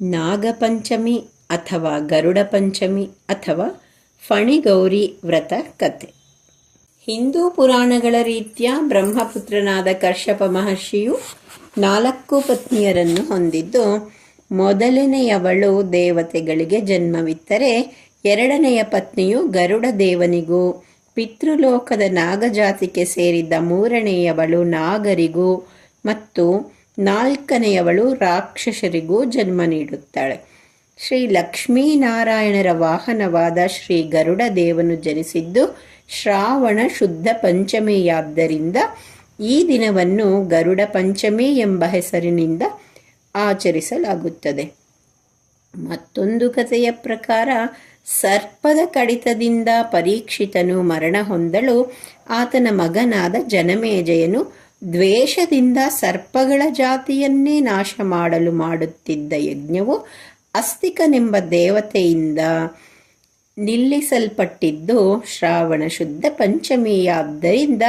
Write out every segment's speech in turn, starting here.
ನಾಗಪಂಚಮಿ ಅಥವಾ ಗರುಡ ಪಂಚಮಿ ಅಥವಾ ಫಣಿಗೌರಿ ವ್ರತ ಕತೆ ಹಿಂದೂ ಪುರಾಣಗಳ ರೀತಿಯ ಬ್ರಹ್ಮಪುತ್ರನಾದ ಕರ್ಷಪ ಮಹರ್ಷಿಯು ನಾಲ್ಕು ಪತ್ನಿಯರನ್ನು ಹೊಂದಿದ್ದು, ಮೊದಲನೆಯವಳು ದೇವತೆಗಳಿಗೆ ಜನ್ಮವಿತ್ತರೆ ಎರಡನೆಯ ಪತ್ನಿಯು ಗರುಡ ದೇವನಿಗೂ, ಪಿತೃಲೋಕದ ನಾಗಜಾತಿಗೆ ಸೇರಿದ್ದ ಮೂರನೆಯವಳು ನಾಗರಿಗೂ ಮತ್ತು ನಾಲ್ಕನೆಯವಳು ರಾಕ್ಷಸರಿಗೂ ಜನ್ಮ ನೀಡುತ್ತಾಳೆ. ಶ್ರೀ ಲಕ್ಷ್ಮೀನಾರಾಯಣರ ವಾಹನವಾದ ಶ್ರೀ ಗರುಡ ದೇವನು ಜನಿಸಿದ್ದು ಶ್ರಾವಣ ಶುದ್ಧ ಪಂಚಮಿಯಾದ್ದರಿಂದ ಈ ದಿನವನ್ನು ಗರುಡ ಪಂಚಮಿ ಎಂಬ ಹೆಸರಿನಿಂದ ಆಚರಿಸಲಾಗುತ್ತದೆ. ಮತ್ತೊಂದು ಕಥೆಯ ಪ್ರಕಾರ ಸರ್ಪದ ಕಡಿತದಿಂದ ಪರೀಕ್ಷಿತನು ಮರಣ ಹೊಂದಲು ಆತನ ಮಗನಾದ ಜನಮೇಜಯನು ದ್ವೇಷದಿಂದ ಸರ್ಪಗಳ ಜಾತಿಯನ್ನೇ ನಾಶ ಮಾಡಲು ಮಾಡುತ್ತಿದ್ದ ಯಜ್ಞವು ಅಸ್ತಿಕನೆಂಬ ದೇವತೆಯಿಂದ ನಿಲ್ಲಿಸಲ್ಪಟ್ಟಿದ್ದು ಶ್ರಾವಣ ಶುದ್ಧ ಪಂಚಮಿಯಾದ್ದರಿಂದ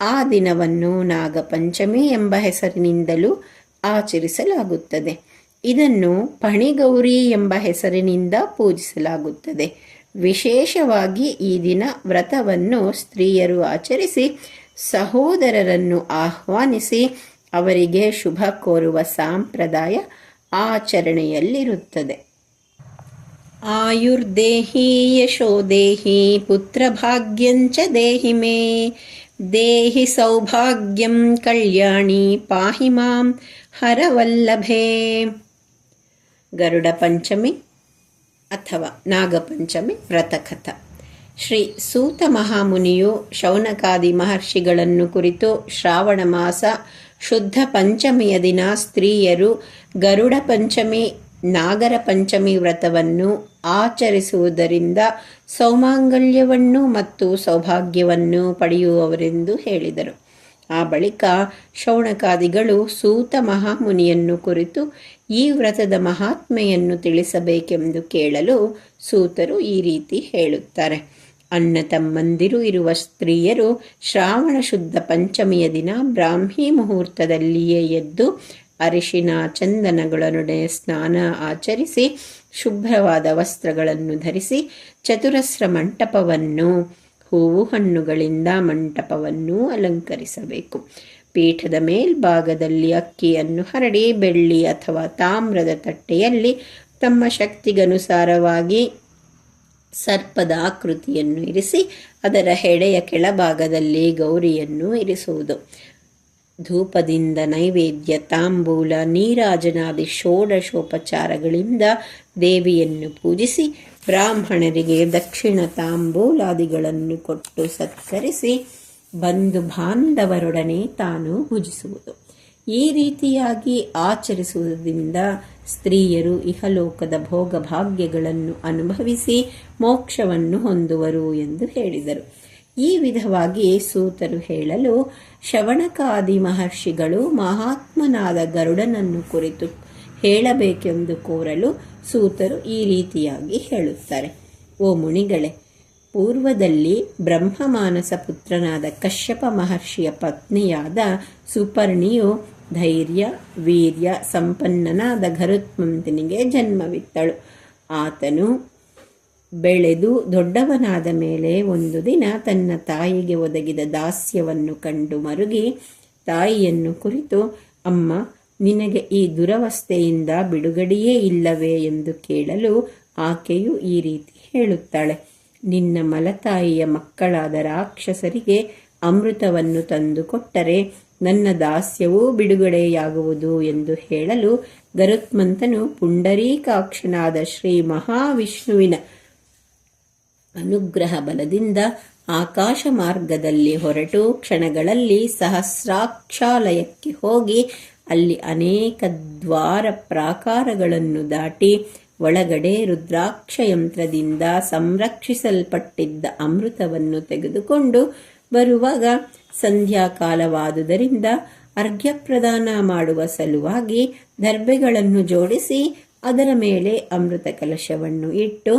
ಆ ದಿನವನ್ನು ನಾಗಪಂಚಮಿ ಎಂಬ ಹೆಸರಿನಿಂದಲೂ ಆಚರಿಸಲಾಗುತ್ತದೆ. ಇದನ್ನು ಪಣಿಗೌರಿ ಎಂಬ ಹೆಸರಿನಿಂದ ಪೂಜಿಸಲಾಗುತ್ತದೆ. ವಿಶೇಷವಾಗಿ ಈ ದಿನ ವ್ರತವನ್ನು ಸ್ತ್ರೀಯರು ಆಚರಿಸಿ ಸಹೋದರರನ್ನು ಆಹ್ವಾನಿಸಿ ಅವರಿಗೆ ಶುಭ ಕೋರುವ ಸಾಂಪ್ರದಾಯ ಆಚರಣೆಯಲ್ಲಿರುತ್ತದೆ. ಆಯುರ್ದೇಹಿ ಯಶೋದೇಹಿ ಪುತ್ರಭಾಗ್ಯಂಚ ದೇಹಿ ಮೇ. ದೇಹಿ ಸೌಭಾಗ್ಯಂ ಕಲ್ಯಾಣಿ ಪಾಹಿ ಮಾಂ ಹರವಲ್ಲಭೇ. ಗರುಡ ಪಂಚಮಿ ಅಥವಾ ನಾಗಪಂಚಮಿ ವ್ರತಕಥ. ಶ್ರೀ ಸೂತ ಮಹಾಮುನಿಯು ಶೌನಕಾದಿ ಮಹರ್ಷಿಗಳನ್ನು ಕುರಿತು ಶ್ರಾವಣ ಮಾಸ, ಶುದ್ಧ ಪಂಚಮಿಯ ದಿನ ಸ್ತ್ರೀಯರು ಗರುಡ ಪಂಚಮಿ, ನಾಗರ ಪಂಚಮಿ ವ್ರತವನ್ನು ಆಚರಿಸುವುದರಿಂದ ಸೌಮಾಂಗಲ್ಯವನ್ನು ಮತ್ತು ಸೌಭಾಗ್ಯವನ್ನು ಪಡೆಯುವವರೆಂದು ಹೇಳಿದರು. ಆ ಬಳಿಕ ಶೌಣಕಾದಿಗಳು ಸೂತ ಮಹಾಮುನಿಯನ್ನು ಕುರಿತು ಈ ವ್ರತದ ಮಹಾತ್ಮೆಯನ್ನು ತಿಳಿಸಬೇಕೆಂದು ಕೇಳಲು ಸೂತರು ಈ ರೀತಿ ಹೇಳುತ್ತಾರೆ. ಅಣ್ಣ ತಮ್ಮಂದಿರು ಇರುವ ಸ್ತ್ರೀಯರು ಶ್ರಾವಣ ಶುದ್ಧ ಪಂಚಮಿಯ ದಿನ ಬ್ರಾಹ್ಮಿ ಮುಹೂರ್ತದಲ್ಲಿಯೇ ಎದ್ದು ಅರಿಶಿನ ಚಂದನಗಳೊಡನೆ ಸ್ನಾನ ಆಚರಿಸಿ ಶುಭ್ರವಾದ ವಸ್ತ್ರಗಳನ್ನು ಧರಿಸಿ ಚತುರಸ್ರ ಮಂಟಪವನ್ನು, ಹೂವು ಹಣ್ಣುಗಳಿಂದ ಮಂಟಪವನ್ನು ಅಲಂಕರಿಸಬೇಕು. ಪೀಠದ ಮೇಲ್ಭಾಗದಲ್ಲಿ ಅಕ್ಕಿಯನ್ನು ಹರಡಿ ಬೆಳ್ಳಿ ಅಥವಾ ತಾಮ್ರದ ತಟ್ಟೆಯಲ್ಲಿ ತಮ್ಮ ಶಕ್ತಿಗನುಸಾರವಾಗಿ ಸರ್ಪದ ಆಕೃತಿಯನ್ನು ಇರಿಸಿ ಅದರ ಹೆಡೆಯ ಕೆಳಭಾಗದಲ್ಲಿ ಗೌರಿಯನ್ನು ಇರಿಸುವುದು. ಧೂಪದಿಂದ ನೈವೇದ್ಯ, ತಾಂಬೂಲ, ನೀರಾಜನಾದಿ, ಷೋಡಶೋಪಚಾರಗಳಿಂದ ದೇವಿಯನ್ನು ಪೂಜಿಸಿ ಬ್ರಾಹ್ಮಣರಿಗೆ ದಕ್ಷಿಣ ತಾಂಬೂಲಾದಿಗಳನ್ನು ಕೊಟ್ಟು ಸತ್ಕರಿಸಿ ಬಂಧು ಬಾಂಧವರೊಡನೆ ತಾನು ಭುಜಿಸುವುದು ಈ ರೀತಿಯಾಗಿ ಆಚರಿಸುವುದರಿಂದ ಸ್ತ್ರೀಯರು ಇಹಲೋಕದ ಭೋಗ ಭಾಗ್ಯಗಳನ್ನು ಅನುಭವಿಸಿ ಮೋಕ್ಷವನ್ನು ಹೊಂದುವರು ಎಂದು ಹೇಳಿದರು. ಈ ವಿಧವಾಗಿ ಸೂತರು ಹೇಳಲು ಶವಣಕಾದಿ ಮಹರ್ಷಿಗಳು ಮಹಾತ್ಮನಾದ ಗರುಡನನ್ನು ಕುರಿತು ಹೇಳಬೇಕೆಂದು ಕೋರಲು ಸೂತರು ಈ ರೀತಿಯಾಗಿ ಹೇಳುತ್ತಾರೆ. ಓ ಮುನಿಗಳೇ ಪೂರ್ವದಲ್ಲಿ ಬ್ರಹ್ಮಮಾನಸ ಪುತ್ರನಾದ ಕಶ್ಯಪ ಮಹರ್ಷಿಯ ಪತ್ನಿಯಾದ ಸುಪರ್ಣಿಯು ಧೈರ್ಯ, ವೀರ್ಯ, ಸಂಪನ್ನನಾದ ಘರುತ್ಮಂತನಿಗೆ ಜನ್ಮವಿತ್ತಳು. ಆತನು ಬೆಳೆದು ದೊಡ್ಡವನಾದ ಮೇಲೆ ಒಂದು ದಿನ ತನ್ನ ತಾಯಿಗೆ ಒದಗಿದ ದಾಸ್ಯವನ್ನು ಕಂಡು ಮರುಗಿ, ತಾಯಿಯನ್ನು ಕುರಿತು, ಅಮ್ಮ, ನಿನಗೆ ಈ ದುರವಸ್ಥೆಯಿಂದ ಬಿಡುಗಡೆಯೇ ಇಲ್ಲವೇ? ಎಂದು ಕೇಳಲು ಆಕೆಯು ಈ ರೀತಿ ಹೇಳುತ್ತಾಳೆ. ನಿನ್ನ ಮಲತಾಯಿಯ ಮಕ್ಕಳಾದ ರಾಕ್ಷಸರಿಗೆ ಅಮೃತವನ್ನು ತಂದುಕೊಟ್ಟರೆ ನನ್ನ ದಾಸ್ಯವೂ ಬಿಡುಗಡೆಯಾಗುವುದು ಎಂದು ಹೇಳಲು ಗರುತ್ಮಂತನು ಪುಂಡರೀಕಾಕ್ಷನಾದ ಶ್ರೀ ಮಹಾವಿಷ್ಣುವಿನ ಅನುಗ್ರಹ ಬಲದಿಂದ ಆಕಾಶ ಮಾರ್ಗದಲ್ಲಿ ಹೊರಟು ಕ್ಷಣಗಳಲ್ಲಿ ಸಹಸ್ರಾಕ್ಷಾಲಯಕ್ಕೆ ಹೋಗಿ ಅಲ್ಲಿ ಅನೇಕ ದ್ವಾರ ಪ್ರಾಕಾರಗಳನ್ನು ದಾಟಿ ಒಳಗಡೆ ರುದ್ರಾಕ್ಷಯಂತ್ರದಿಂದ ಸಂರಕ್ಷಿಸಲ್ಪಟ್ಟಿದ್ದ ಅಮೃತವನ್ನು ತೆಗೆದುಕೊಂಡು ಬರುವಾಗ ಸಂಧ್ಯಾಕಾಲವಾದುದರಿಂದ ಅರ್ಘ್ಯ ಪ್ರದಾನ ಮಾಡುವ ಸಲುವಾಗಿ ದರ್ಬೆಗಳನ್ನು ಜೋಡಿಸಿ ಅದರ ಮೇಲೆ ಅಮೃತ ಕಲಶವನ್ನು ಇಟ್ಟು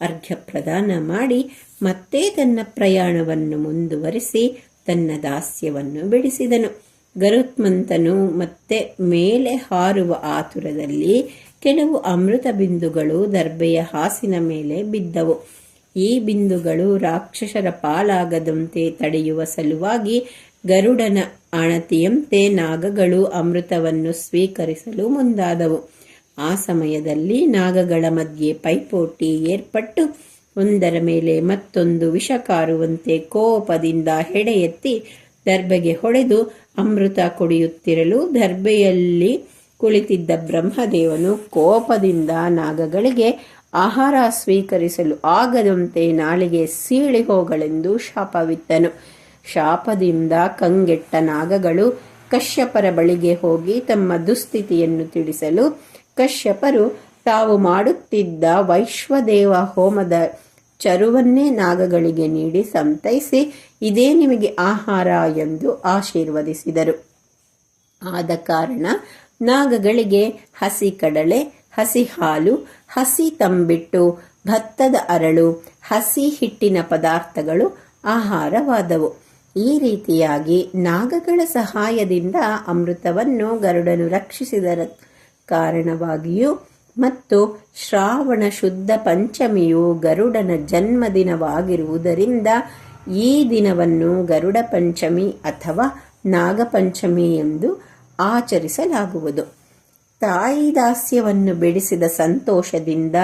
ಅರ್ಘ್ಯ ಪ್ರದಾನ ಮಾಡಿ ಮತ್ತೆ ತನ್ನ ಪ್ರಯಾಣವನ್ನು ಮುಂದುವರಿಸಿ ತನ್ನ ದಾಸ್ಯವನ್ನು ಬಿಡಿಸಿದನು. ಗರುತ್ಮಂತನು ಮತ್ತೆ ಮೇಲೆ ಹಾರುವ ಆತುರದಲ್ಲಿ ಕೆಲವು ಅಮೃತ ಬಿಂದುಗಳು ದರ್ಬೆಯ ಹಾಸಿನ ಮೇಲೆ ಬಿದ್ದವು. ಈ ಬಿಂದುಗಳು ರಾಕ್ಷಸರ ಪಾಲಾಗದಂತೆ ತಡೆಯುವ ಸಲುವಾಗಿ ಗರುಡನ ಅಣತಿಯಂತೆ ನಾಗಗಳು ಅಮೃತವನ್ನು ಸ್ವೀಕರಿಸಲು ಮುಂದಾದವು. ಆ ಸಮಯದಲ್ಲಿ ನಾಗಗಳ ಮಧ್ಯೆ ಪೈಪೋಟಿ ಏರ್ಪಟ್ಟು ಒಂದರ ಮೇಲೆ ಮತ್ತೊಂದು ವಿಷ ಕಾರುವಂತೆ ಕೋಪದಿಂದ ಹೆಡೆಯೆತ್ತಿ ದರ್ಬೆಗೆ ಹೊಡೆದು ಅಮೃತ ಕುಡಿಯುತ್ತಿರಲು ದರ್ಬೆಯಲ್ಲಿ ಕುಳಿತಿದ್ದ ಬ್ರಹ್ಮದೇವನು ಕೋಪದಿಂದ ನಾಗಗಳಿಗೆ ಆಹಾರ ಸ್ವೀಕರಿಸಲು ಆಗದಂತೆ ನಾಳಿಗೆ ಸೀಳಿ ಹೋಗಳೆಂದು ಶಾಪವಿತ್ತನು. ಶಾಪದಿಂದ ಕಂಗೆಟ್ಟ ನಾಗಗಳು ಕಶ್ಯಪರ ಬಳಿಗೆ ಹೋಗಿ ತಮ್ಮ ದುಸ್ಥಿತಿಯನ್ನು ತಿಳಿಸಲು ಕಶ್ಯಪರು ತಾವು ಮಾಡುತ್ತಿದ್ದ ವೈಶ್ವದೇವ ಹೋಮದ ಚರುವನ್ನೇ ನಾಗಗಳಿಗೆ ನೀಡಿ ಸಂತೈಸಿ, ಇದೇ ನಿಮಗೆ ಆಹಾರ ಎಂದು ಆಶೀರ್ವದಿಸಿದರು. ಆದ ಕಾರಣ ನಾಗಗಳಿಗೆ ಹಸಿ ಕಡಲೆ, ಹಸಿ ಹಾಲು, ಹಸಿ ತಂಬಿಟ್ಟು, ಭತ್ತದ ಅರಳು, ಹಸಿ ಹಿಟ್ಟಿನ ಪದಾರ್ಥಗಳು ಆಹಾರವಾದವು. ಈ ರೀತಿಯಾಗಿ ನಾಗಗಳ ಸಹಾಯದಿಂದ ಅಮೃತವನ್ನು ಗರುಡನು ರಕ್ಷಿಸಿದ ಕಾರಣವಾಗಿಯೂ ಮತ್ತು ಶ್ರಾವಣ ಶುದ್ಧ ಪಂಚಮಿಯು ಗರುಡನ ಜನ್ಮದಿನವಾಗಿರುವುದರಿಂದ ಈ ದಿನವನ್ನು ಗರುಡ ಪಂಚಮಿ ಅಥವಾ ನಾಗಪಂಚಮಿ ಎಂದು ಆಚರಿಸಲಾಗುವುದು. ತಾಯಿ ದಾಸ್ಯವನ್ನು ಬಿಡಿಸಿದ ಸಂತೋಷದಿಂದ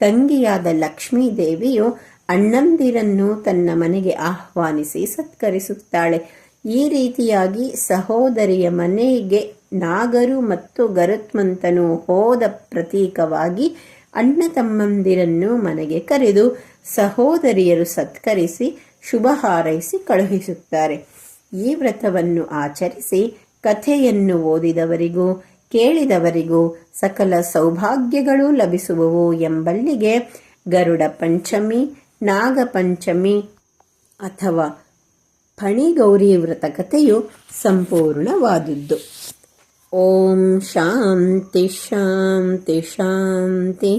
ತಂಗಿಯಾದ ಲಕ್ಷ್ಮೀದೇವಿಯು ಅಣ್ಣಂದಿರನ್ನು ತನ್ನ ಮನೆಗೆ ಆಹ್ವಾನಿಸಿ ಸತ್ಕರಿಸುತ್ತಾಳೆ. ಈ ರೀತಿಯಾಗಿ ಸಹೋದರಿಯ ಮನೆಗೆ ನಾಗರು ಮತ್ತು ಗರುತ್ಮಂತನು ಹೋದ ಪ್ರತೀಕವಾಗಿ ಅಣ್ಣ ತಮ್ಮಂದಿರನ್ನು ಮನೆಗೆ ಕರೆದು ಸಹೋದರಿಯರು ಸತ್ಕರಿಸಿ ಶುಭ ಹಾರೈಸಿ ಕಳುಹಿಸುತ್ತಾರೆ. ಈ ವ್ರತವನ್ನು ಆಚರಿಸಿ ಕಥೆಯನ್ನು ಓದಿದವರಿಗೂ, ಕೇಳಿದವರಿಗೂ ಸಕಲ ಸೌಭಾಗ್ಯಗಳು ಲಭಿಸುವವು ಎಂಬಲ್ಲಿಗೆ ಗರುಡ ಪಂಚಮಿ ನಾಗಪಂಚಮಿ ಅಥವಾ ಫಣಿಗೌರಿ ವ್ರತ ಕಥೆಯು ಸಂಪೂರ್ಣವಾದುದು ಓಂ ಶಾಂತಿ ಶಾಂತಿ ಶಾಂತಿ.